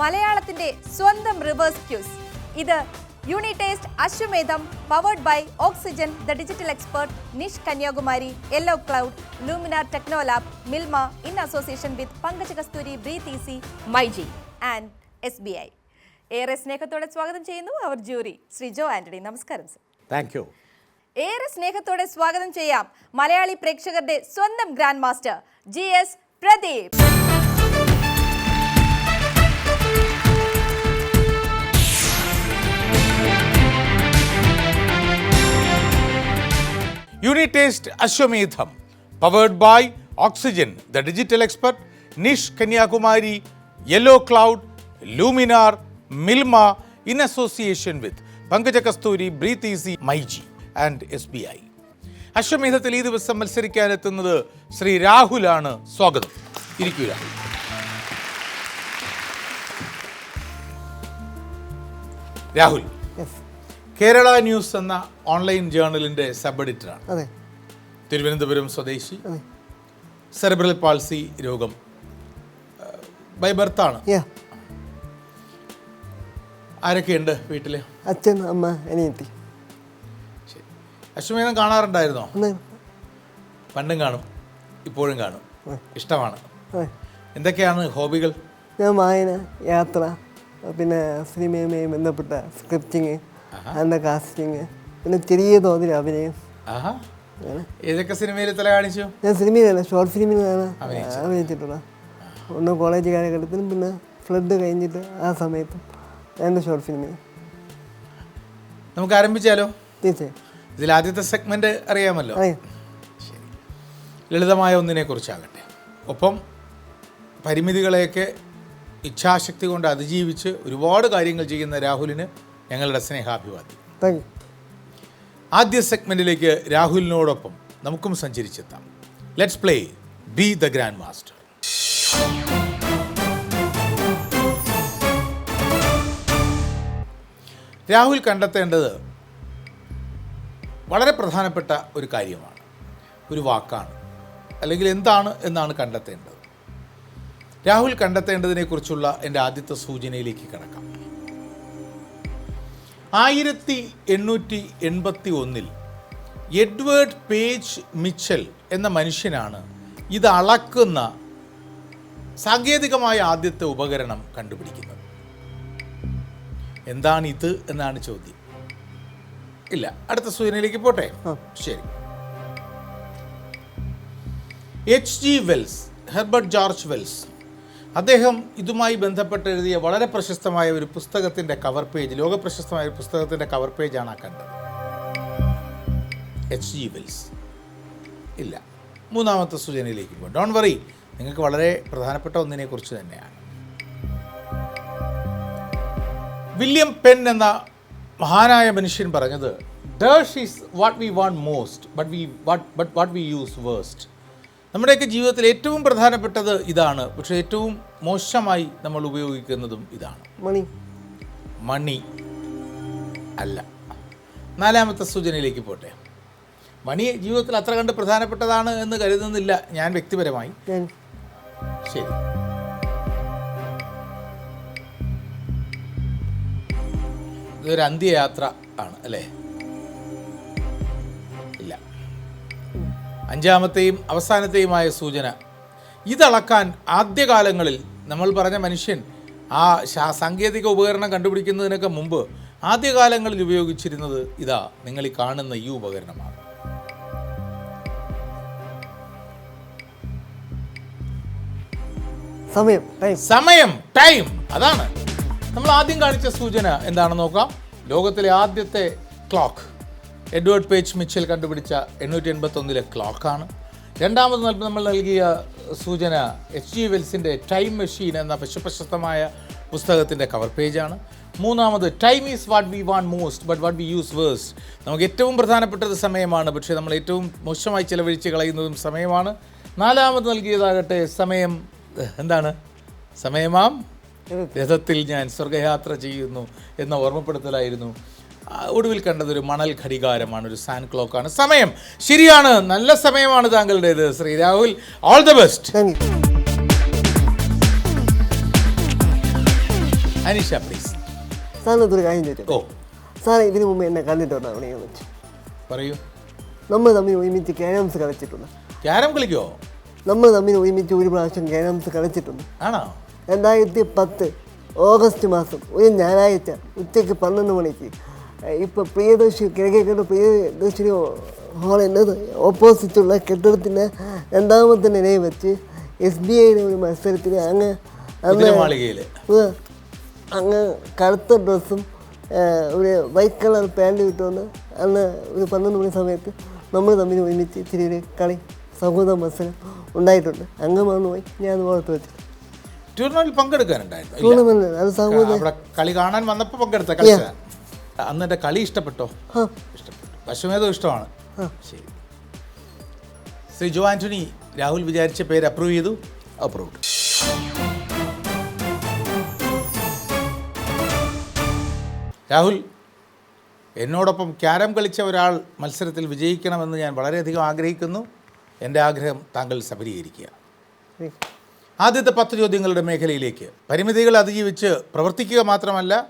മലയാളത്തിന്റെ സ്വന്തം reverse quiz ഇത് Unitest Ashwamedham powered by oxygen the digital expert Nish Kanyakumari yellow cloud luminar technolab Milma in association with Pankaja Kasthuri breathe myG and S B I ഏറെ സ്നേഹത്തോടെ സ്വാഗതം ചെയ്യുന്നു അവർ jury Shri Jo Antony. നമസ്കാരം sir thank you ഏറെ സ്നേഹത്തോടെ സ്വാഗതം ചെയ്യാം മലയാളി പ്രേക്ഷകരുടെ സ്വന്തം grand master G S Pradeep. Unitest Ashwamedham powered by oxygen the digital expert Nish Kanyakumari yellow cloud luminar Milma in association with Pankaja Kasthuri breathe easy myG and S B I. അശ്വമേധത്തിൽ ഈ ദിവസം മത്സരിക്കാനെത്തുന്നത് ശ്രീ രാഹുലാണ്. സ്വാഗതം. ഇരിക്കൂ Rahul Rahul Kerala news എന്ന online ജേർണലിന്റെ sub എഡിറ്ററാണ് അതെ. തിരുവനന്തപുരം സ്വദേശി. സെറിബ്രൽ പാൾസി രോഗം. ബൈ ബർത്താണ്. ആരൊക്കെയുണ്ട് വീട്ടിൽ അച്ഛൻ അമ്മ അനിയത്തി. ശരി അശ്വമേധം കാണാറുണ്ടായിരുന്നോ? പണ്ടും കാണും ഇപ്പോഴും കാണും. ഇഷ്ടമാണ്. എന്തൊക്കെയാണ് ഹോബികൾ? ഞാൻ വായന യാത്ര പിന്നെ സിനിമയുമായി ബന്ധപ്പെട്ട സ്ക്രിപ്റ്റിങ് അതിന്റെ കാസ്റ്റിങ് പിന്നെ ചെറിയ തോതിൽ അഭിനയം. ഏതൊക്കെ സിനിമയിൽ തല കാണിച്ചു? ഞാൻ സിനിമയിലല്ല ഷോർട്ട് ഫിലിമിലാണ് അഭിനയിച്ചിട്ടുള്ളത് ഒന്ന് കോളേജ് കാലഘട്ടത്തിലും പിന്നെ ഫ്ലഡ് കഴിഞ്ഞിട്ട് ആ സമയത്തും എന്റെ ഷോർട്ട് ഫിലിമിൽ നമുക്ക് ആരംഭിച്ചാലോ? തീർച്ചയായും. ഇതിൽ ആദ്യത്തെ സെഗ്മെന്റ് അറിയാമല്ലോ? ശരി. ലളിതമായ ഒന്നിനെ കുറിച്ചാകട്ടെ. ഒപ്പം പരിമിതികളെയൊക്കെ ഇച്ഛാശക്തി കൊണ്ട് അതിജീവിച്ച് ഒരുപാട് കാര്യങ്ങൾ ചെയ്യുന്ന രാഹുലിന് ഞങ്ങളുടെ സ്നേഹാഭിവാദ്യം. ആദ്യ സെഗ്മെന്റിലേക്ക് രാഹുലിനോടൊപ്പം നമുക്കും സഞ്ചരിച്ചെത്താം. Let's play be the grand master Rahul കണ്ടെത്തേണ്ടത് വളരെ പ്രധാനപ്പെട്ട ഒരു കാര്യമാണ് ഒരു വാക്കാണ്. അല്ലെങ്കിൽ എന്താണ് എന്നാണ് കണ്ടെത്തേണ്ടത്. രാഹുൽ കണ്ടെത്തേണ്ടതിനെക്കുറിച്ചുള്ള എന്റെ ആദ്യത്തെ സൂചനയിലേക്ക് കിടക്കാം. ആയിരത്തി എണ്ണൂറ്റി എൺപത്തി ഒന്നിൽ എഡ്വേർഡ് പേജ് മിച്ചൽ എന്ന മനുഷ്യനാണ് ഇത് അളക്കുന്ന സാങ്കേതികമായ ആദ്യത്തെ ഉപകരണം കണ്ടുപിടിക്കുന്നത്. എന്താണ് ഇത് എന്നാണ് ചോദ്യം. ഇല്ല അടുത്ത സൂചനയിലേക്ക് പോട്ടെ. ശരി. H G Wells Herbert George Wells അദ്ദേഹം ഇതുമായി ബന്ധപ്പെട്ട് എഴുതിയ വളരെ പ്രശസ്തമായ ഒരു പുസ്തകത്തിന്റെ കവർ പേജ് ലോക പ്രശസ്തമായ ഒരു പുസ്തകത്തിന്റെ കവർ പേജാണ് ആ കണ്ടത്. എച്ച് ജി വെൽസ് ഇല്ല. മൂന്നാമത്തെ സൂചനയിലേക്ക് പോകും ഡോൺ വറി നിങ്ങൾക്ക് വളരെ പ്രധാനപ്പെട്ട ഒന്നിനെക്കുറിച്ച് തന്നെയാണ്. വില്യം പെൻ എന്ന മഹാനായ മനുഷ്യൻ പറഞ്ഞത് dash is what we want most but we what but what we use waste നമ്മുടെയൊക്കെ ജീവിതത്തിൽ ഏറ്റവും പ്രധാനപ്പെട്ടത് ഇതാണ്. പക്ഷേ ഏറ്റവും മോശമായി നമ്മൾ ഉപയോഗിക്കുന്നതും ഇതാണ്. മണി. മണി അല്ല. നാലാമത്തെ സൂചനയിലേക്ക് പോട്ടെ. മണി ജീവിതത്തിൽ അത്ര കണ്ട് പ്രധാനപ്പെട്ടതാണ് എന്ന് കരുതുന്നില്ല ഞാൻ വ്യക്തിപരമായി. ശരി. ഇതൊരു അന്ത്യയാത്ര ആണ് അല്ലേ? ഇല്ല. അഞ്ചാമത്തെയും അവസാനത്തെയുമായ സൂചന ഇതളക്കാൻ ആദ്യകാലങ്ങളിൽ നമ്മൾ പറഞ്ഞ മനുഷ്യൻ ആ സാങ്കേതിക ഉപകരണം കണ്ടുപിടിക്കുന്നതിനൊക്കെ മുമ്പ് ആദ്യകാലങ്ങളിൽ ഉപയോഗിച്ചിരുന്നത് ഇതാ നിങ്ങൾ ഈ കാണുന്ന ഈ ഉപകരണമാണ്. സമയം സമയം ടൈം. അതാണ്. നമ്മൾ ആദ്യം കാണിച്ച സൂചന എന്താണെന്ന് നോക്കാം. ലോകത്തിലെ ആദ്യത്തെ ക്ലോക്ക്. എഡ്വേർഡ് പേജ് മിച്ചൽ കണ്ടുപിടിച്ച എണ്ണൂറ്റി എൺപത്തൊന്നിലെ ക്ലോക്കാണ്. രണ്ടാമത് നമ്മൾ നൽകിയ സൂചന എച്ച് ജി വെൽസിന്റെ ടൈം മെഷീൻ എന്ന വിശ്വപ്രശസ്തമായ പുസ്തകത്തിന്റെ കവർ പേജാണ്. മൂന്നാമത് time is what we want most but what we use worst നമുക്ക് ഏറ്റവും പ്രധാനപ്പെട്ടത് സമയമാണ് പക്ഷേ നമ്മൾ ഏറ്റവും മോശമായി ചിലവഴിച്ച് കളയുന്നതും സമയമാണ്. നാലാമത് നൽകിയതാകട്ടെ സമയം എന്താണ്? സമയമാം. രഥത്തിൽ ഞാൻ സ്വർഗയാത്ര ചെയ്യുന്നു എന്ന ഓർമ്മപ്പെടുത്തലായിരുന്നു. ഒടുവിൽ കണ്ടത് ഒരു മണൽ ഘടികാരമാണ് ഒരു സാൻ ക്ലോക്കാണ്. സമയം ശരിയാണ് നല്ല സമയമാണ് താങ്കളുടേത്. Shri Rahul all the best Aneesha please സാറിനൊരു കാര്യം ചോദിച്ചു ഓ. സാറേ ഇതിനു മുമ്പ് എന്നെ കണ്ടിട്ടുണ്ടോ വെച്ച്? പറയൂ. നമ്മൾ തമ്മിൽ ഒരുമിച്ച് ക്യാരംസ് കളിച്ചിട്ടുണ്ട്. ക്യാരം കളിക്കോ? നമ്മൾ തമ്മിൽ ഒരുമിച്ച് ഒരു പ്രാവശ്യം ക്യാരംസ് കളിച്ചിട്ടുണ്ട്. ആണോ? രണ്ടായിരത്തി പത്ത് ഓഗസ്റ്റ് മാസം ഒരു ഞായറാഴ്ച ഉച്ചയ്ക്ക് പന്ത്രണ്ട് മണിക്ക്. ഇപ്പോൾ പ്രിയദർശി കിഴക്കേക്കോട്ട് പ്രിയദർശിനി ഹാളിന്റെ ഓപ്പോസിറ്റുള്ള കെട്ടിടത്തിന്റെ രണ്ടാമത്തെ നിലയിൽ വെച്ച് എസ് ബി ഐയുടെ ഒരു മത്സരത്തിന് അങ്ങ് അന്ന് അങ്ങ് കറുത്ത ഡ്രസ്സും ഒരു വൈറ്റ് കളർ പാന്റ് കിട്ടുമെന്ന് അന്ന് ഒരു പന്ത്രണ്ട് മണി സമയത്ത് നമ്മൾ തമ്മിൽ ഒരുമിച്ച് ഇച്ചിരി ഒരു കളി സൗഹൃദ മത്സരം ഉണ്ടായിട്ടുണ്ട്. അങ്ങ് മറന്നുപോയി. ഞാൻ അത് ഓർത്ത് വെച്ചു ടൂർണമെന്റിൽ പങ്കെടുക്കാനുണ്ടായിരുന്നു. അവിടെ കളി കാണാൻ വന്നപ്പോൾ പങ്കെടുത്ത കളിച്ച. അന്ന് എന്റെ കളി ഇഷ്ടപ്പെട്ടോ? ഇഷ്ടപ്പെട്ടു. അശ്വമേധം ഇഷ്ടമാണ്. ശരി. ശ്രീ ജോ ആന്റണി രാഹുൽ വിചാരിച്ച പേര് അപ്രൂവ് ചെയ്തു. അപ്രൂവ്ഡ് രാഹുൽ എന്നോടൊപ്പം ക്യാരം കളിച്ച ഒരാൾ മത്സരത്തിൽ വിജയിക്കണമെന്ന് ഞാൻ വളരെയധികം ആഗ്രഹിക്കുന്നു. എന്റെ ആഗ്രഹം താങ്കൾ സഫലീകരിക്കുക. ആദ്യത്തെ പത്ത് ചോദ്യങ്ങളുടെ മേഖലയിലേക്ക്. പരിമിതികൾ അതിജീവിച്ച് പ്രവർത്തിക്കുക മാത്രമല്ല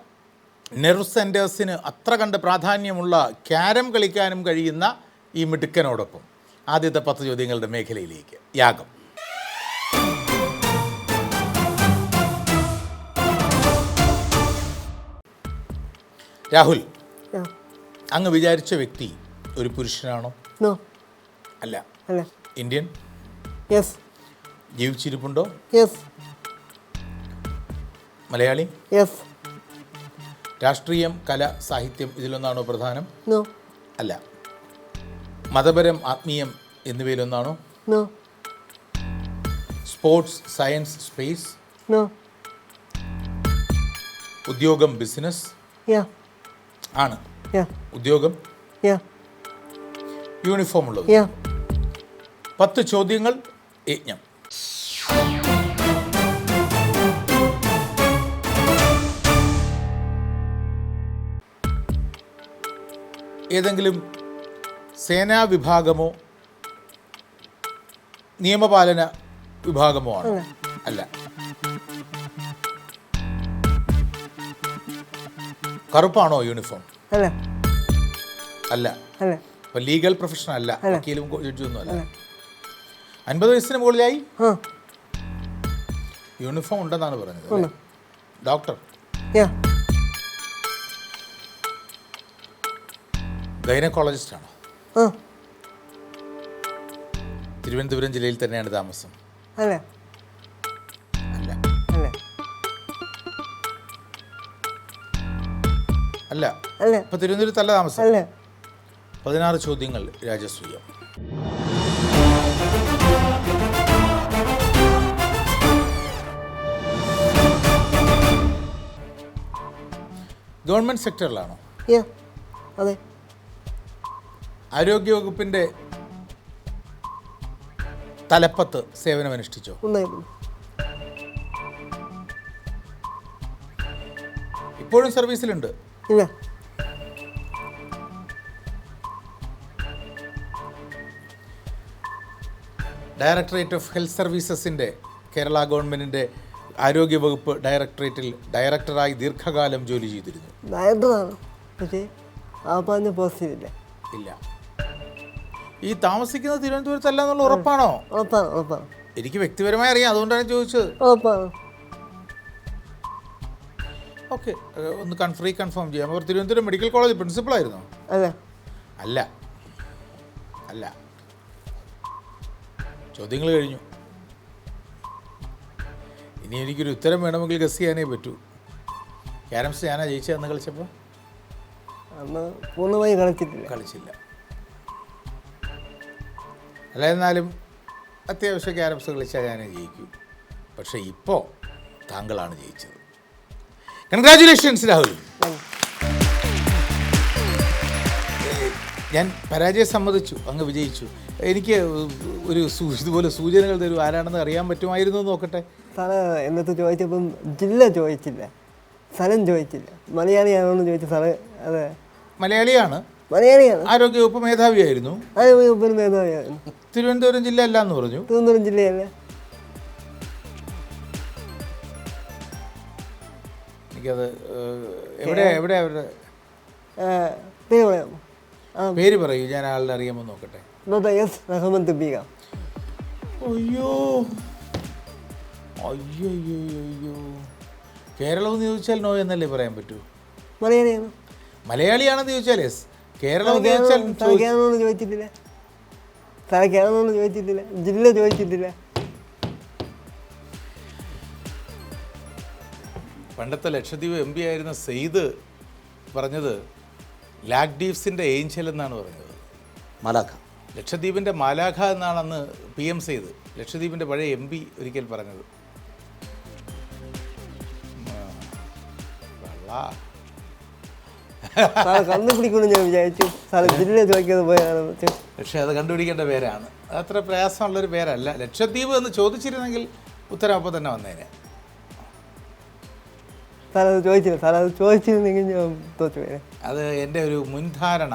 നെർവ് സെന്റേഴ്സിന് അത്ര കണ്ട് പ്രാധാന്യമുള്ള ക്യാരം കളിക്കാനും കഴിയുന്ന ഈ മിടുക്കനോടൊപ്പം. ആദ്യത്തെ പത്ത് ചോദ്യങ്ങളുടെ മേഖലയിലേക്ക്. യാഗം. രാഹുൽ. അങ്ങ് വിചാരിച്ച വ്യക്തി ഒരു പുരുഷനാണോ? അല്ല. ഇന്ത്യൻ? യെസ്. ജീവിച്ചിരിപ്പുണ്ടോ? യെസ് മലയാളി? യെസ് രാഷ്ട്രീയം കല സാഹിത്യം ഇതിലൊന്നാണോ പ്രധാനം? നോ അല്ല. മതപരം ആത്മീയം എന്നിവയിലൊന്നാണോ? No sports science space no ഉദ്യോഗം ബിസിനസ് യാ ആണ്. യാ ഉദ്യോഗം? യാ യൂണിഫോം ഉള്ളത്. യാ പത്ത് ചോദ്യങ്ങൾ യജ്ഞം. ഏതെങ്കിലും സേനാ വിഭാഗമോ നിയമപാലന വിഭാഗമോ ആണ്? അല്ല. കറുപ്പാണോ യൂണിഫോം? അല്ല. അപ്പോൾ ലീഗൽ പ്രൊഫഷൻ അല്ല. വക്കീലും ജഡ്ജൊന്നും അല്ല. അൻപത് വയസ്സിന് മുകളിലായി? യൂണിഫോം ഉണ്ടെന്നാണ് പറഞ്ഞത്? ഡോക്ടർ. യാ ഗൈനക്കോളജിസ്റ്റ് ആണോ? ആ. തിരുവനന്തപുരം ജില്ലയിൽ തന്നെയാണ് താമസം. അല്ല? അല്ല. അല്ല? അല്ല. അല്ല? ഇപ്പൊ തിരുവനന്തപുരത്തല്ല താമസം. അല്ലേ? പതിനാറ് ചോദ്യങ്ങൾ രാജസൂയം ഗവൺമെന്റ് സെക്ടറിലാണോ? അതെ. ആരോഗ്യവകുപ്പിന്റെ തലപ്പത്ത് സേവനമനുഷ്ഠിച്ചോ? ഉണ്ടായിരുന്നു ഇപ്പോഴും സർവീസിലുണ്ട്? ഇല്ല. ഡയറക്ടറേറ്റ് ഓഫ് ഹെൽത്ത് സർവീസസിന്റെ കേരള ഗവൺമെന്റിന്റെ ആരോഗ്യവകുപ്പ് ഡയറക്ടറേറ്റിൽ ഡയറക്ടറായി ദീർഘകാലം ജോലി ചെയ്തിരുന്നു. ഡയറക്ടറാണ്? പക്ഷേ ആ പറഞ്ഞ പോസ്റ്റിലില്ല. ഇല്ല. ഈ താമസിക്കുന്ന തിരുവനന്തപുരത്തല്ല എന്നുള്ള ഉറപ്പാണോ എനിക്ക് വ്യക്തിപരമായി അറിയാം അതുകൊണ്ടാണ് ചോദിച്ചത്. ഓക്കെ ഒന്ന് കൺഫ്രീ കൺഫേം ചെയ്യാം. അവർ തിരുവനന്തപുരം മെഡിക്കൽ കോളേജ് പ്രിൻസിപ്പളായിരുന്നോ അല്ല അല്ല. അല്ല. ചോദ്യങ്ങൾ കഴിഞ്ഞു. ഇനി എനിക്കൊരു ഉത്തരം വേണമെങ്കിൽ ഗസ് ചെയ്യാനേ പറ്റൂ. ക്യാരംസ് ഞാനാ ജയിച്ചതെന്ന് കളിച്ചപ്പോൾ? അന്ന് പൂർണമായി കളിച്ചിട്ടില്ല. കളിച്ചില്ല. അല്ല എന്നാലും അത്യാവശ്യം ക്യാരംസ് കളിച്ചാൽ ഞാൻ ജയിക്കും. പക്ഷേ ഇപ്പോൾ താങ്കളാണ് ജയിച്ചത്. കൺഗ്രാചുലേഷൻസ് രാഹുൽ. ഞാൻ പരാജയം സമ്മതിച്ചു അങ്ങ് വിജയിച്ചു. എനിക്ക് ഒരു സൂ- ഇതുപോലെ സൂചനകൾ തരും ആരാണെന്ന് അറിയാൻ പറ്റുമായിരുന്നു നോക്കട്ടെ. സാറ് എന്നത്തെ ചോദിച്ചപ്പം ജില്ല ചോദിച്ചില്ല. സ്ഥലം ചോദിച്ചില്ല. മലയാളിയാണോ എന്ന് ചോദിച്ചു സാറ് അതെ. മലയാളിയാണ്. മലയാളിയാണ്. ആരോഗ്യവകുപ്പ് മേധാവിയായിരുന്നു. ആരോഗ്യവകുപ്പിന് മേധാവിയായിരുന്നു. തിരുവനന്തപുരം ജില്ല അല്ല എന്ന് പറഞ്ഞു. തിരുവനന്തപുരം ജില്ലയല്ല. എനിക്കത് എവിടെ എവിടെ അവരുടെ പേര് പറയാം പേര് പറയൂ ഞാൻ ആളുടെ അറിയാമോ നോക്കട്ടെ. എസ് റഹ്മത്ത് ബീഗ അയ്യോ അയ്യോ. അയ്യോ കേരളം എന്ന് ചോദിച്ചാൽ നോ എന്നല്ലേ പറയാൻ പറ്റൂ? മലയാളിയാണ്. മലയാളിയാണെന്ന് ചോദിച്ചാൽ യെസ്. കേരളം ചോദിച്ചിട്ടില്ല. ചോദിച്ചിട്ടില്ല. ജില്ല ചോദിച്ചിട്ടില്ല. പണ്ടത്തെ ലക്ഷദ്വീപ് എം പി ആയിരുന്ന സെയ്ദ് പറഞ്ഞത് ലാക്ഡീവ്സിന്റെ ഏഞ്ചൽ എന്നാണ് പറഞ്ഞത്. മലാഖ. ലക്ഷദ്വീപിന്റെ മാലാഖ എന്നാണ് അന്ന് പി എം സെയ്ദ് ലക്ഷദ്വീപിന്റെ പഴയ എം പി ഒരിക്കൽ പറഞ്ഞത്. ആ, കണ്ടുപിടിക്കുമെന്ന് ഞാൻ വിചാരിച്ചു. സാർ ജില്ല പോയാണെന്ന് പക്ഷേ അത് കണ്ടുപിടിക്കേണ്ട പേരാണ്. അത് അത്ര പ്രയാസമുള്ളൊരു പേരല്ല. ലക്ഷദ്വീപ് എന്ന് ചോദിച്ചിരുന്നെങ്കിൽ ഉത്തരം അപ്പോൾ തന്നെ വന്നേനെ. ചോദിച്ചില്ല. ചോദിച്ചിരുന്നെങ്കിൽ ഞാൻ തോറ്റു പോയത് അത് എന്റെ ഒരു മുൻധാരണ.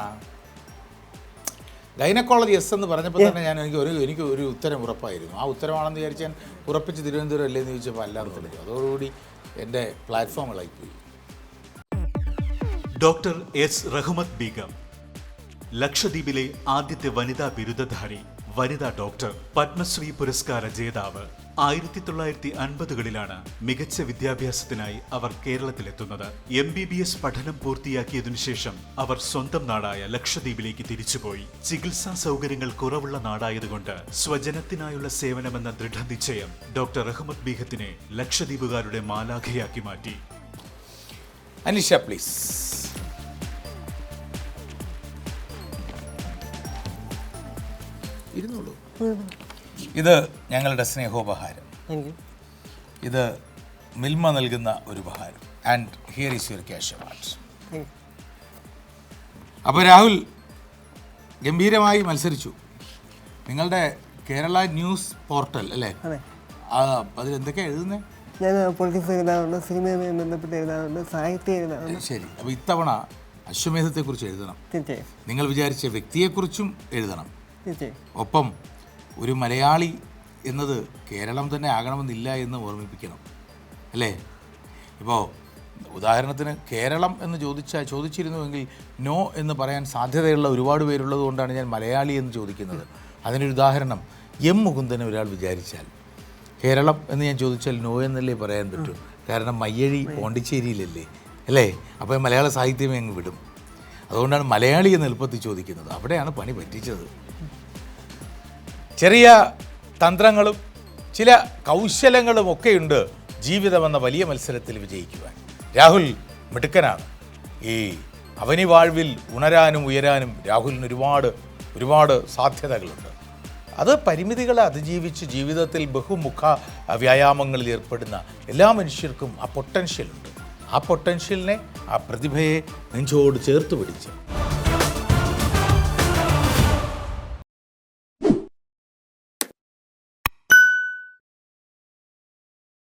ഗൈനക്കോളജി എസ് എന്ന് പറഞ്ഞപ്പോൾ തന്നെ ഞാൻ എനിക്ക് ഒരു എനിക്ക് ഒരു ഉത്തരം ഉറപ്പായിരുന്നു. ആ ഉത്തരമാണെന്ന് വിചാരിച്ച് ഞാൻ ഉറപ്പിച്ച് തിരുവനന്തപുരം അല്ലേ എന്ന് ചോദിച്ചപ്പോൾ അല്ലാതെ അതോടുകൂടി എന്റെ പ്ലാറ്റ്ഫോമുകളായിപ്പോയി. Doctor S. റഹ്മത്ത് ബീഗം ലക്ഷദ്വീപിലെ ആദ്യത്തെ വനിതാ ബിരുദധാരി വനിതാ ഡോക്ടർ പത്മശ്രീ പുരസ്കാര ജേതാവ്. ആയിരത്തി തൊള്ളായിരത്തി അൻപതുകളിലാണ് മികച്ച വിദ്യാഭ്യാസത്തിനായി അവർ കേരളത്തിലെത്തുന്നത്. എം ബി ബി എസ് പഠനം പൂർത്തിയാക്കിയതിനു ശേഷം അവർ സ്വന്തം നാടായ ലക്ഷദ്വീപിലേക്ക് തിരിച്ചുപോയി. ചികിത്സാ സൗകര്യങ്ങൾ കുറവുള്ള നാടായതുകൊണ്ട് സ്വജനത്തിനായുള്ള സേവനമെന്ന ദൃഢനിശ്ചയം ഡോക്ടർ അഹമ്മദ് ബീഹത്തിനെ ലക്ഷദ്വീപുകാരുടെ മാലാഖയാക്കി മാറ്റി. അനിഷ പ്ലീസ് ഇരുന്നോളൂ. ഇത് ഞങ്ങളുടെ സ്നേഹോപഹാരം. ഇത് മിൽമ നൽകുന്ന ഒരു ഉപഹാരം. And here is your cash award അപ്പോൾ രാഹുൽ ഗംഭീരമായി മത്സരിച്ചു. നിങ്ങളുടെ കേരള ന്യൂസ് പോർട്ടൽ അല്ലേ? അതെ. അതിൽ എന്തൊക്കെയാണ് എഴുതുന്നത് ഞാൻ പൊളിറ്റിക്സ് എഴുതാറുണ്ട് സിനിമയുമായി ബന്ധപ്പെട്ട് എഴുതാറുണ്ട് സാഹിത്യം എഴുതാറുണ്ട്. ശരി. അപ്പോൾ ഇത്തവണ അശ്വമേധത്തെക്കുറിച്ച് എഴുതണം. തീർച്ചയായും. നിങ്ങൾ വിചാരിച്ച വ്യക്തിയെക്കുറിച്ചും എഴുതണം. ഒപ്പം ഒരു മലയാളി എന്നത് കേരളം തന്നെ ആകണമെന്നില്ല എന്ന് ഓർമ്മിപ്പിക്കണം. അല്ലേ? ഇപ്പോൾ ഉദാഹരണത്തിന് കേരളം എന്ന് ചോദിച്ചാൽ ചോദിച്ചിരുന്നുവെങ്കിൽ നോ എന്ന് പറയാൻ സാധ്യതയുള്ള ഒരുപാട് പേരുള്ളത് കൊണ്ടാണ് ഞാൻ മലയാളി എന്ന് ചോദിക്കുന്നത്. അതിനൊരു ഉദാഹരണം എം മുകുന്ദനെ ഒരാൾ വിചാരിച്ചാൽ. കേരളം എന്ന് ഞാൻ ചോദിച്ചാൽ നോ എന്നല്ലേ പറയാൻ പറ്റും. കാരണം മയ്യഴി പോണ്ടിച്ചേരിയിലല്ലേ? അല്ലേ? അപ്പോൾ മലയാള സാഹിത്യമേ അങ്ങ് വിടും. അതുകൊണ്ടാണ് മലയാളി എന്ന് എളുപ്പത്തിൽ ചോദിക്കുന്നത്. അവിടെയാണ് പണി പറ്റിച്ചത്. ചെറിയ തന്ത്രങ്ങളും ചില കൗശലങ്ങളും ഒക്കെയുണ്ട് ജീവിതമെന്ന വലിയ മത്സരത്തിൽ വിജയിക്കുവാൻ. രാഹുൽ മിടുക്കനാണ്. ഈ അവനി വാഴ്വിൽ ഉണരാനും ഉയരാനും രാഹുലിന് ഒരുപാട് ഒരുപാട് സാധ്യതകളുണ്ട്. അത് പരിമിതികളെ അതിജീവിച്ച് ജീവിതത്തിൽ ബഹുമുഖ വ്യായാമങ്ങളിൽ ഏർപ്പെടുന്ന എല്ലാ മനുഷ്യർക്കും ആ പൊട്ടൻഷ്യലുണ്ട് ആ പൊട്ടൻഷ്യലിനെ ആ പ്രതിഭയെ നെഞ്ചോട് ചേർത്ത് പിടിച്ച്.